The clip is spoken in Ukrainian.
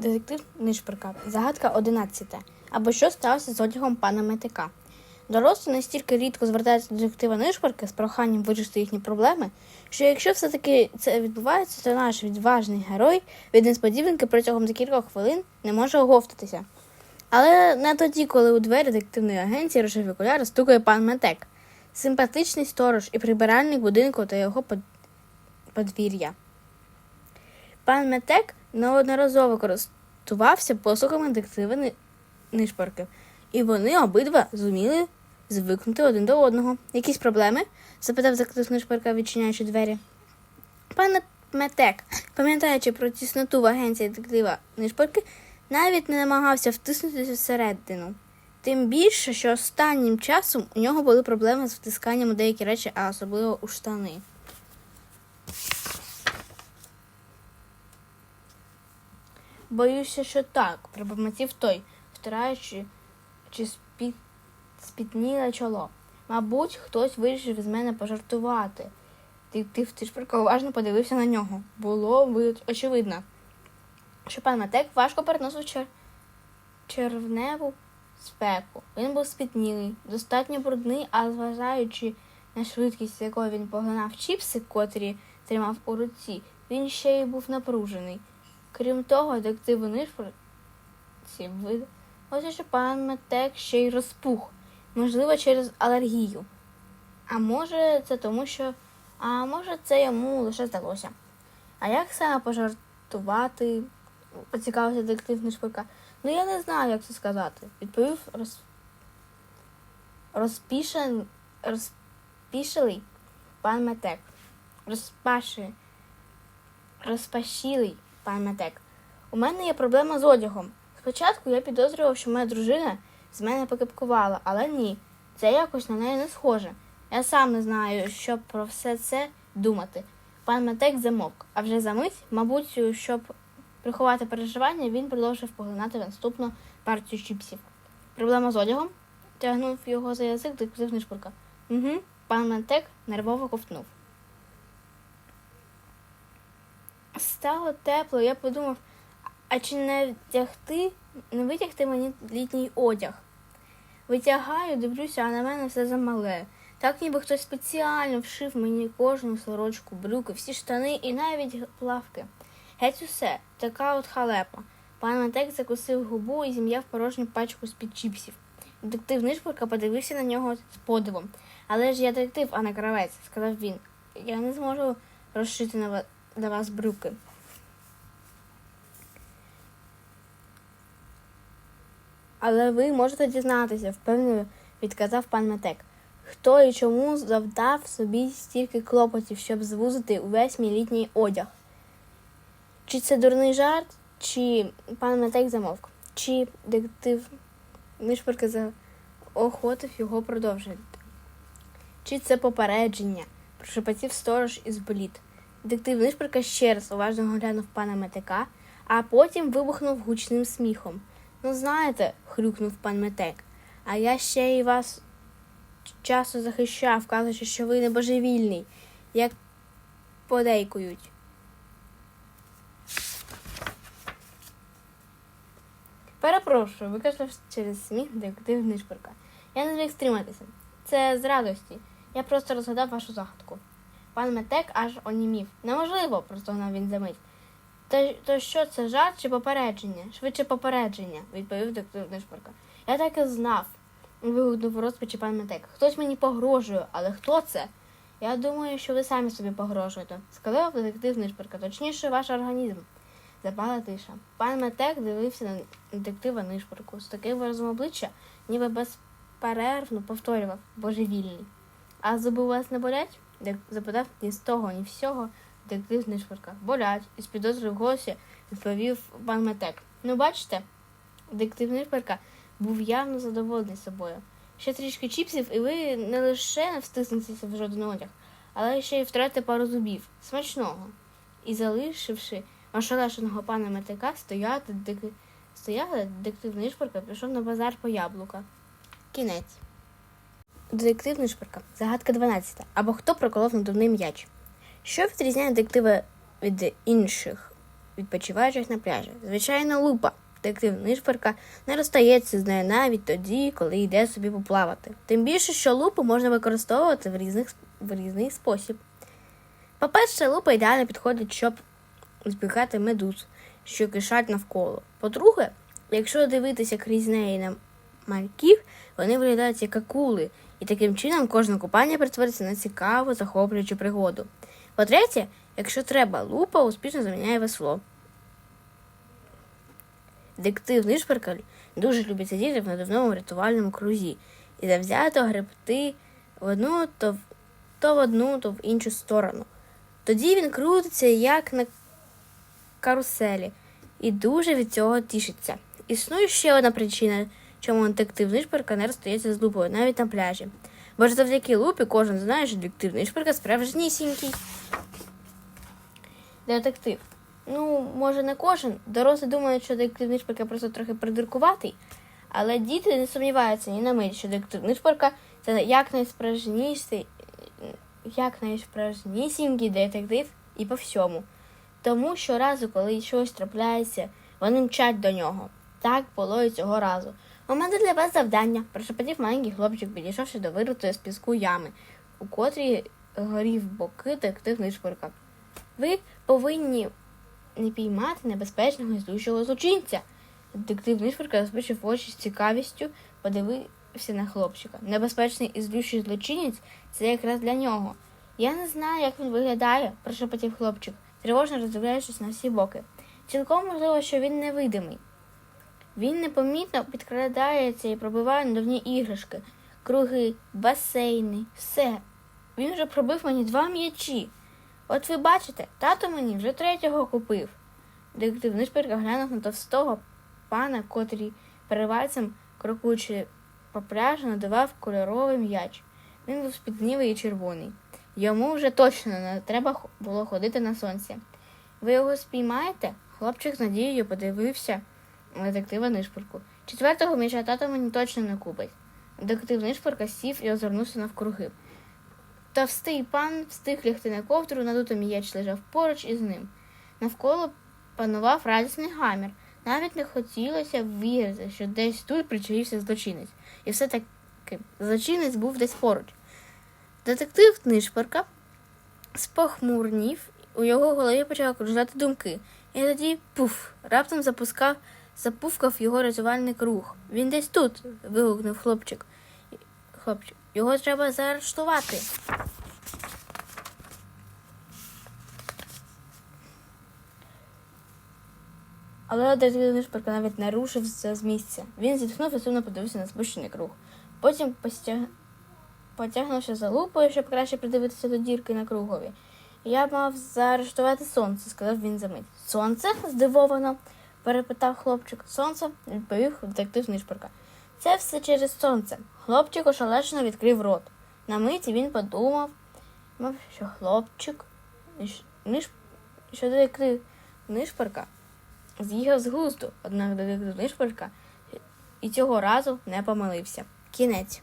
Детектив Нишперка. Загадка 11. Або що сталося з одягом пана Метика? Дорослі настільки рідко звертаються до детектива Нишперки з проханням вирішити їхні проблеми, що якщо все-таки це відбувається, то наш відважний герой від несподіванки протягом декількох хвилин не може оговтатися. Але не тоді, коли у двері детективної агенції рожеві окуляри стукає пан Метек, симпатичний сторож і прибиральник будинку та його подвір'я. Пан Метек неодноразово користувався послугами детектива Ни- Нишпорки, і вони обидва зуміли звикнути один до одного. Якісь проблеми? запитав детектив Нишпорка, відчиняючи двері. Пан Метек, пам'ятаючи про тісноту в агенції детектива Нишпорки, навіть не намагався втиснутися всередину. Тим більше, що останнім часом у нього були проблеми з втисканням у деякі речі, а особливо у штани. Боюся, що так, пробормотів той, втираючи чи спі... спітніле чоло. Мабуть, хтось вирішив з мене пожартувати. Детектив Тишперка уважно подивився на нього. Було ви- очевидно, що пан Матек важко переносив чер... червневу спеку. Він був спітнілий, достатньо брудний, а зважаючи на швидкість, якою він поглинав чіпси, котрі тримав у руці, він ще й був напружений. Крім того, детективу Нишфорці видалося, що пан Метек ще й розпух, можливо, через алергію. А може, це тому, що. А може, це йому лише здалося. А як саме пожартувати? поцікавився детектив Нишпика. Ну я не знаю, як це сказати, відповів роз... розпішен... розпішилий пан Метек. Розпаши... Розпашілий пан Метек. У мене є проблема з одягом. Спочатку я підозрював, що моя дружина з мене покипкувала, але ні, це якось на неї не схоже. Я сам не знаю, що про все це думати. Пан Метек замовк, а вже за мить, мабуть, щоб приховати переживання, він продовжив поглинати наступну партію чіпсів. Проблема з одягом? тягнув його за язик детектив Нишпурка. Угу. Пан Метек нервово ковтнув. Стало тепло, я подумав, а чи не вдягти, не витягти мені літній одяг? Витягаю, дивлюся, а на мене все замале. Так ніби хтось спеціально вшив мені кожну сорочку, брюки, всі штани і навіть плавки. Геть усе, така от халепа. Пан Матек закусив губу і зім'яв порожню пачку з-під чіпсів. Детектив Нишпорка подивився на нього з подивом. Але ж я детектив, а не кравець, сказав він. Я не зможу розшити на для вас брюки. Але ви можете дізнатися, впевнено відказав пан Метек. Хто і чому завдав собі стільки клопотів, щоб звузити увесь мій літній одяг? Чи це дурний жарт, чи пан Метек замовк, чи детектив Нишпорка заохотив його продовжити? Чи це попередження? прошепотів сторож із боліт. Детектив Нишпорка ще раз уважно оглянув пана Метека, а потім вибухнув гучним сміхом. Ну, знаєте, хрюкнув пан Метек, а я ще й вас часу захищав, кажучи, що ви не божевільний, як подейкують. Перепрошую, викашлявся через сміх детектив Нишпорка. Я не зміг стриматися. Це з радості. Я просто розгадав вашу загадку. Пан Метек аж онімів. Неможливо, простогнав він за мить. То, то що це жарт чи попередження? Швидше попередження, відповів детектив Нишпорка. Я так і знав. вигукнув у розпачі пан Метек. Хтось мені погрожує, але хто це? Я думаю, що ви самі собі погрожуєте, сказав детектив Нишпорка, точніше, ваш організм. Запала тиша. Пан Метек дивився на детектива Нишпорку з таким виразом обличчя, ніби безперервно повторював божевільний. А зуби у вас не болять? Дек- запитав ні з того, ні всього детектив Нишпорка. Болять, із підозрою в голосі відповів пан Метек. Ну, бачите, детектив Нишпорка був явно задоволений собою. Ще трішки чіпсів, і ви не лише не встиснетеся в жоден одяг, але ще й втратите пару зубів. Смачного. І залишивши ошелешеного пана Метика стояти, дик... стояти детектив Нишпорка пішов на базар по яблука. Кінець. Детектив Нишпорка. Загадка 12. Або хто проколов надувний м'яч. Що відрізняє детектива від інших відпочиваючих на пляжі. Звичайно, лупа. Детектив Нишперка не розстається з нею навіть тоді, коли йде собі поплавати. Тим більше, що лупу можна використовувати в, різних, в різний спосіб. По-перше, лупа ідеально підходить, щоб збігати медуз, що кишать навколо. По-друге, якщо дивитися крізь неї на мальків, вони виглядають як акули, і таким чином кожне купання перетвориться на цікаву, захоплюючу пригоду. По-третє, якщо треба, лупа успішно заміняє весло. Детектив Нишперкаль дуже любить сидіти в надувному рятувальному крузі і завзято гребти в одну то в, то в одну, то в іншу сторону. Тоді він крутиться як на каруселі і дуже від цього тішиться. Існує ще одна причина, чому детектив Нишперка не розстається з лупою навіть на пляжі. Бо ж завдяки лупі кожен знає, що детектив Нишперка справжнісінький. Детектив. Ну, може, не кожен. Дорослі думають, що детектив Нишперка просто трохи придуркуватий, але діти не сумніваються ні на мить, що детектив Нишперка це якнайсправжніший, якнайсправжнісінький детектив і по всьому. Тому щоразу, коли щось трапляється, вони мчать до нього. Так було і цього разу. У мене для вас завдання, прошепотів маленький хлопчик, підійшовши до вирутої з піску ями, у котрій горів боки детектив Нишперка. Ви повинні не піймати небезпечного і злющого злочинця. Детектив Нишперка розпочав очі з цікавістю, подивився на хлопчика. Небезпечний і злющий злочинець це якраз для нього. Я не знаю, як він виглядає, прошепотів хлопчик, тривожно роздивляючись на всі боки. Цілком можливо, що він невидимий. Він непомітно підкрадається і пробиває надувні іграшки, круги, басейни, все. Він вже пробив мені два м'ячі. От ви бачите, тато мені вже третього купив. Детектив Нишперка глянув на товстого пана, котрий перевальцем, крокуючи по пляжу, надавав кольоровий м'яч. Він був спітнілий і червоний. Йому вже точно не треба було ходити на сонці. Ви його спіймаєте? Хлопчик з надією подивився детектива Нишпорку. Четвертого м'яча тато мені точно не купить. Детектив Нишпорка сів і озирнувся навкруги. Товстий пан встиг лягти на ковдру, надутий м'яч лежав поруч із ним. Навколо панував радісний гамір. Навіть не хотілося вірити, що десь тут причаївся злочинець. І все таки злочинець був десь поруч. Детектив Нишпорка спохмурнів, у його голові почали кружляти думки. І тоді пуф, раптом запускав, запувкав його рятувальний круг. Він десь тут. вигукнув хлопчик. Хлопчик, його треба заарештувати. Але Нишпорка навіть не рушився з місця. Він зітхнув і сумно подивився на спущений круг. Потім постяг... потягнувся за лупою, щоб краще придивитися до дірки на кругові. Я мав заарештувати сонце, сказав він за мить. Сонце? здивовано перепитав хлопчик. Сонце, відповів детектив Нишпорка. Це все через сонце. Хлопчик ошелешено відкрив рот. На миті він подумав, що хлопчик, що детектив Нишпорка з'їхав з глузду, однак детектив Нишпорка і цього разу не помилився. Кінець.